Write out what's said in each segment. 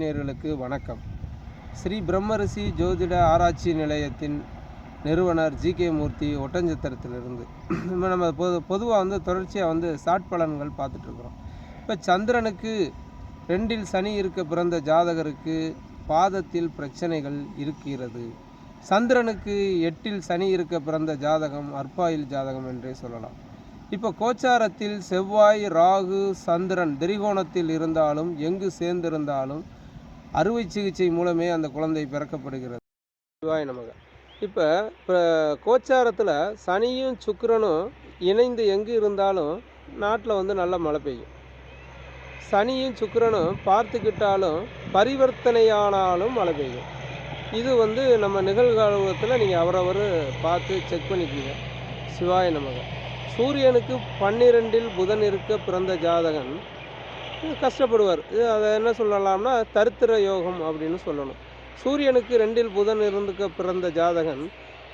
நேர்களுக்கு வணக்கம். ஸ்ரீ பிரம்மரிஷி ஜோதிட ஆராய்ச்சி நிலையத்தின் நிறுவனர் ஜி கே மூர்த்தி ஒட்டஞ்சத்திரத்திலிருந்து. இப்போ நம்ம பொது பொதுவாக வந்து தொடர்ச்சியாக வந்து சாட் பலன்கள் பார்த்துட்ருக்குறோம் இப்போ சந்திரனுக்கு ரெண்டில் சனி இருக்க பிறந்த ஜாதகருக்கு பாதத்தில் பிரச்சனைகள் இருக்கிறது. சந்திரனுக்கு எட்டில் சனி இருக்க பிறந்த ஜாதகம் அற்பாயில் ஜாதகம் என்றே சொல்லலாம். இப்போ கோச்சாரத்தில் செவ்வாய் ராகு சந்திரன் திரிகோணத்தில் இருந்தாலும் எங்கு சேர்ந்திருந்தாலும் அறுவை சிகிச்சை மூலமே அந்த குழந்தை பிறக்கப்படுகிறது. சிவாய நமக. இப்போ இப்போ கோச்சாரத்தில் சனியும் சுக்கரனும் இணைந்து எங்கு இருந்தாலும் நாட்டில் வந்து நல்ல மழை பெய்யும். சனியும் சுக்கரனும் பார்த்துக்கிட்டாலும் பரிவர்த்தனையானாலும் மழை பெய்யும். இது வந்து நம்ம நிகழ்காலத்தில் நீங்கள் அவரவர் பார்த்து செக் பண்ணிக்கோங்க. சிவாய நமக. சூரியனுக்கு பன்னிரெண்டில் புதன் இருக்க பிறந்த ஜாதகன் கஷ்டப்படுவார். இது அதை என்ன சொல்லலாம்னா தரித்திர யோகம் அப்படின்னு சொல்லணும். சூரியனுக்கு ரெண்டில் புதன் இருந்துக்க பிறந்த ஜாதகன்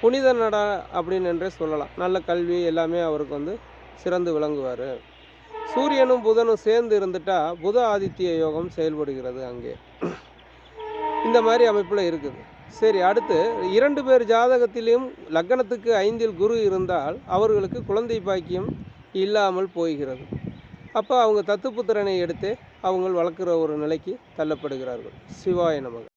புனித நடா அப்படின்னு என்றே சொல்லலாம். நல்ல கல்வி எல்லாமே அவருக்கு வந்து சிறந்து விளங்குவார். சூரியனும் புதனும் சேர்ந்து இருந்துட்டா புத ஆதித்ய யோகம் செயல்படுகிறது அங்கே. இந்த மாதிரி அமைப்பில் இருக்குது. சரி அடுத்து இரண்டு பேர் ஜாதகத்திலையும் லக்னத்துக்கு ஐந்தில் குரு இருந்தால் அவர்களுக்கு குழந்தை பாக்கியம் இல்லாமல் போகிறது. அப்போ அவங்க தத்துப்புத்திரனை எடுத்து அவங்க வளர்க்குற ஒரு நிலைக்கு தள்ளப்படுகிறார்கள். சிவாய நமக.